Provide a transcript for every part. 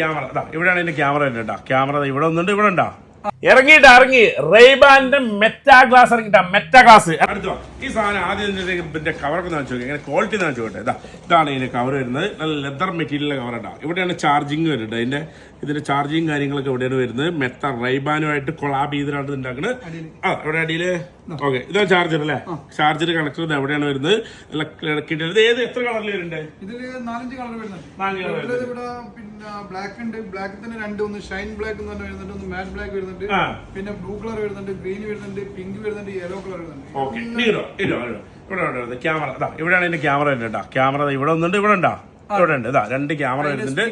Camera ഇതാ ഇവിടെയാണ് എന്റെ ക്യാമറ കേട്ടോ. ക്യാമറ ഇവിടെ ഒന്നുണ്ട് ഇവിടെ ഉണ്ടാ? ഇറങ്ങിയിട്ട് ഇറങ്ങി. റെയ്ബാന്റെ മെറ്റാ ഗ്ലാസ് ഇറങ്ങിട്ടാ മെറ്റാ ഗ്ലാസ് അടുത്ത. ഈ സാധനം ആദ്യം ഇതിന്റെ കവറൊക്കെ വെച്ച് നോക്കി. എങ്ങനെ ക്വാളിറ്റി വെച്ച് നോക്കട്ടെ. ഇതാ ഇതാണ് ഇതിന്റെ കവർ വരുന്നത്. നല്ല ലെതർ മെറ്റീരിയലിന്റെ കവർ ഉണ്ടാവും ഇവിടെയാണ് ചാർജിങ് വരുന്നത്. ഇതിന്റെ ഇതിന്റെ ചാർജിങ് കാര്യങ്ങളൊക്കെ ഇവിടെയാണ് വരുന്നത്. മെത്ത റൈബാനുമായിട്ട് കൊളാബ് ചെയ്തിട്ടാണ് ഇത് ഉണ്ടാക്കുന്നത് ആ ഇവിടെ അടിയിൽ ഓക്കെ ഇതാണ് ചാർജർ അല്ലേ? ചാർജർ കണക്ടർ എവിടെയാണ് വരുന്നത്. നല്ല കിട്ടിയത് ഇത് ഏത് എത്ര കളറിൽ വരുന്നുണ്ട്? ഇതിൽ നാലഞ്ച് കളർ വരുന്നുണ്ട്. നാല് കളർ ഇവിടെ പിന്നെ ബ്ലാക്ക് ഉണ്ട്. ബ്ലാക്ക് തന്നെ രണ്ട്. ഒന്ന് ഷൈൻ ബ്ലാക്ക് എന്ന് പറഞ്ഞ വരുന്നുണ്ട്. ഒന്ന് മാറ്റ് ബ്ലാക്ക് വരുന്നുണ്ട്. പിന്നെ ബ്ലൂ കളർ വരുന്നുണ്ട്. ഗ്രീൻ വരുന്നുണ്ട്. പിങ്ക് വരുന്നുണ്ട്. യെല്ലോ കളർ വരുന്നുണ്ട്. ക്യാമറ ഇവിടെയാണ് എന്റെ ക്യാമറ ഉണ്ട് കേട്ടോ. ക്യാമറ ഇവിടെ ഒന്നുണ്ട് ഇവിടെ ഉണ്ടോ? ഇവിടെ ഉണ്ട്. ഇതാ രണ്ട് ക്യാമറ വരുന്നുണ്ട്.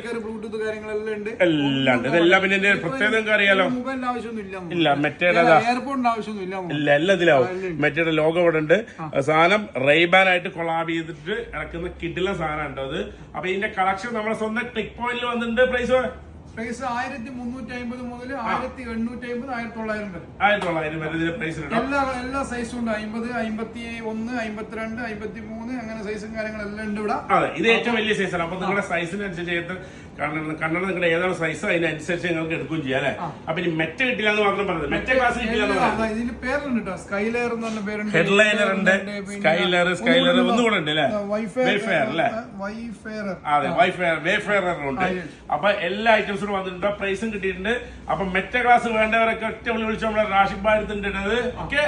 എല്ലാം ഉണ്ട്. ഇതെല്ലാം പിന്നെ ഇതിന്റെ പ്രത്യേകത നിങ്ങൾക്ക് അറിയാലോ ഇല്ല മെറ്റയുടെ ഇല്ല എല്ലാം ഇതിലാവും മെറ്റയുടെ ലോഗോ ഇവിടെ ഉണ്ട്. സാധനം റെയ്ബാൻ ആയിട്ട് കൊളാബ് ചെയ്തിട്ട് ഇറക്കുന്ന കിഡിലെ സാധനം ഉണ്ട് അത്. അപ്പൊ ഇതിന്റെ കളക്ഷൻ നമ്മുടെ സ്വന്തം ക്ലിക്ക് പോയിന്റിൽ വന്നിട്ടുണ്ട് പ്രൈസ് പ്രൈസ് ആയിരത്തി മുന്നൂറ്റി അമ്പത് മുതൽ ആയിരത്തി എണ്ണൂറ്റി അമ്പത് ആയിരത്തി തൊള്ളായിരം വരെ ആയിരത്തി തൊള്ളായിരം വരെ ഇതിന്റെ പ്രൈസ് എല്ലാ എല്ലാ സൈസും ഉണ്ട്. അമ്പത് അമ്പത്തി ഒന്ന് അമ്പത്തിരണ്ട് അമ്പത്തി മൂന്ന് അങ്ങനെ സൈസും കാര്യങ്ങളെല്ലാം ഉണ്ട് ഇവിടെ. അതെ ഇത് ഏറ്റവും വലിയ സൈസാണ് അപ്പൊ നിങ്ങളുടെ സൈസിനനുസരിച്ച് കണ്ണട കണ്ണട നിങ്ങളുടെ ഏതാണ് സൈസ് അതിനനുസരിച്ച് നിങ്ങൾക്ക് എടുക്കുകയും ചെയ്യാം അല്ലെ? അപ്പൊ ഇനി മെറ്റ കിട്ടില്ല എന്ന് മാത്രം പറഞ്ഞത്. മെറ്റ ക്ലാസ് കിട്ടില്ല ഇതിന് പേരുണ്ട് കേട്ടോ. സ്കൈലെയർ എന്ന് പറഞ്ഞ പേരുണ്ട്. ഹെഡ്ലൈനർ ഉണ്ട്. സ്കൈലർ സ്കൈലർ ഒന്നുകൂടെ ഉണ്ട് അല്ലെ? വൈഫെയർ അല്ലെ? വൈഫെയർ അതെ വൈഫെയർ വേഫെയർ ഉണ്ട്. അപ്പൊ എല്ലാ ഐറ്റംസും വന്നിട്ടുണ്ട്. പ്രൈസും കിട്ടിയിട്ടുണ്ട്. അപ്പൊ മെറ്റ ക്ലാസ് വേണ്ടവരൊക്കെ ഒറ്റ വിളി വിളിച്ച് നമ്മുടെ റാഷിദ് ഭാരത് ഓക്കെ